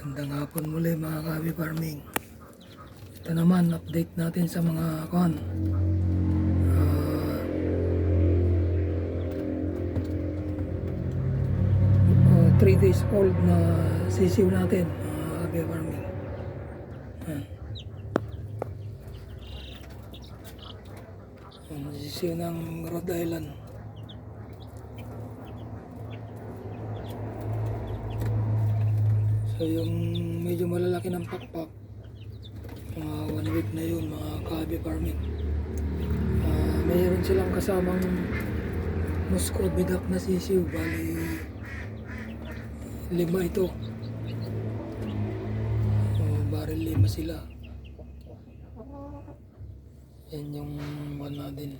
Gandang hapon muli mga kabi farming. Ito naman, update natin sa mga kon. Ah, ah, three days old na sisiw natin mga kabi farming. Yan. Yan, sisiw ng Rhode Island. So yung medyo malalaki ng pakpak, mga one week na yun, mga kabi farming. Ah, mayroon silang kasamang Moscow bidak na sisiw, bali lima ito. So, bali lima sila. Yan yung one natin.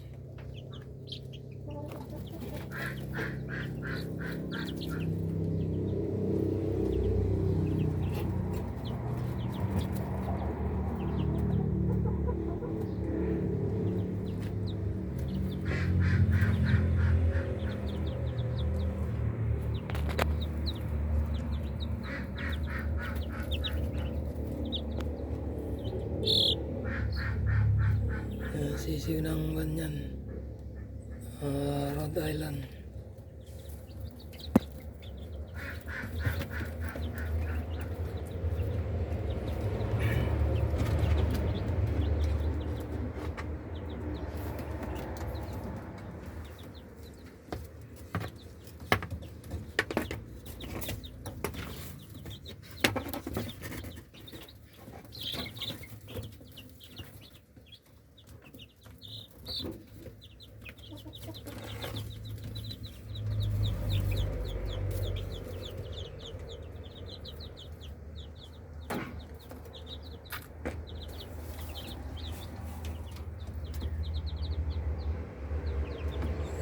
Yan, sisiw ng ganyan. Ah, Rhode Island.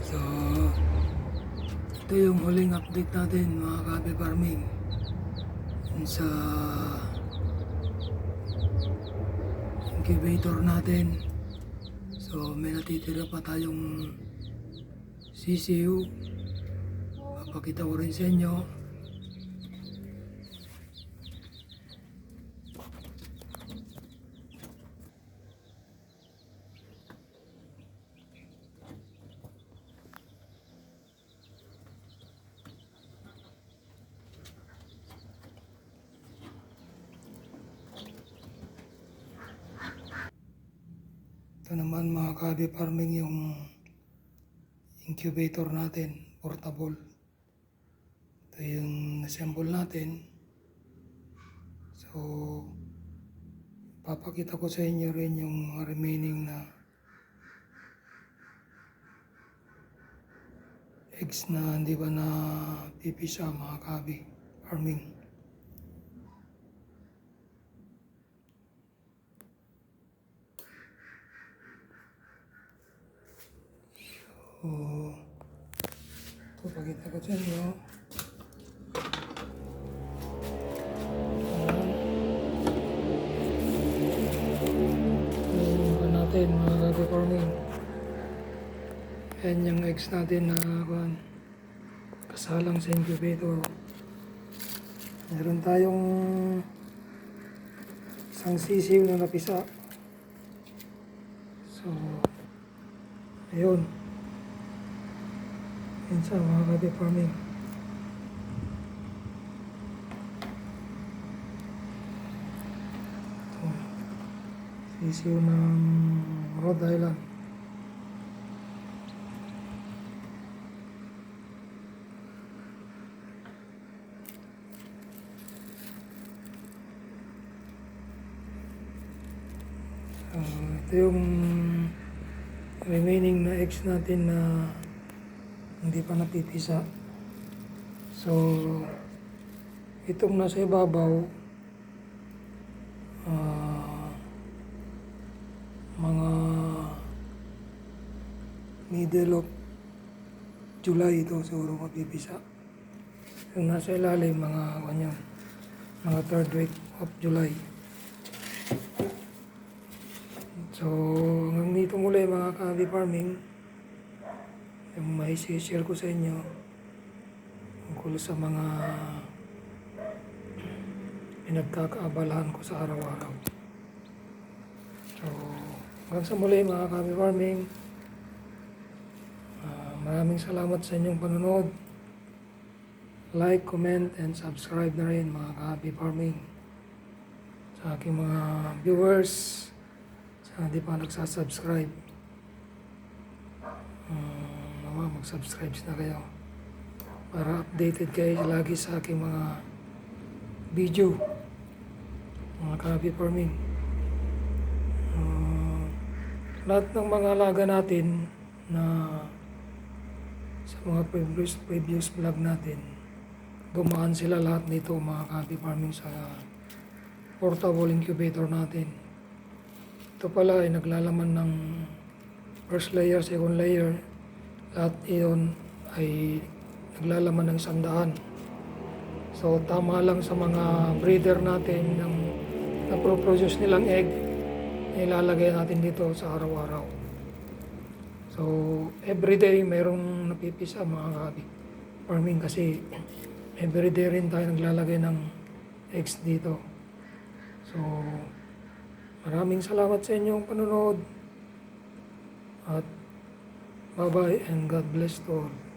So, ito yung huling update natin mga kabe farming. Sa incubator natin. So, may natitira pa tayong sisiw. Papakita ko rin sa inyo. Ito naman mga kabe farming yung incubator natin, portable. Ito yung assemble natin. So, papakita ko sa inyo rin yung remaining na eggs na hindi ba na pipisa mga kabe farming. So, ito pakita ko sa inyo. Ayan natin, mga gabi farming. Ayan yung eggs natin na kuhan, kasalang sa incubator. Meron tayong isang sisiw na napisa. So, ayun. Yan sa mga gabi farming. Sisiw ng Rhode Island. So, ito yung remaining na eggs natin na hindi pa napipisa. So, itong nasa ibabaw, ah, mga middle of July ito siguro mapipisa. Yung nasa ilalim, mga kanyan, mga third week of July. So, hanggang dito muli mga kabi farming yung may share ko sa inyo tungkol sa mga pinagkakaabalahan ko sa araw-araw. So, hanggang sa muli mga Kabi Farming. Ah, maraming salamat sa inyong panonood. Like, comment, and subscribe na rin mga Kabi Farming. Sa aking mga viewers, sa hindi pa nagsasubscribe. Um, nawa, mag-subscribe na kayo para updated kayo lagi sa aking mga video mga kabi farming Ah, lahat ng mga alaga natin na sa mga previous, previous vlog natin dumaan sila lahat nito mga kabi farming sa portable incubator natin. Ito pala ay naglalaman ng first layer, second layer lahat iyon ay naglalaman ng sandaan. So tama lang sa mga breeder natin ng napro-produce nilang egg ilalagay natin dito sa araw-araw. So everyday mayroong napipisa mga kabi farming kasi everyday rin tayo naglalagay ng eggs dito. So maraming salamat sa inyong panonood at bye-bye and God bless to all.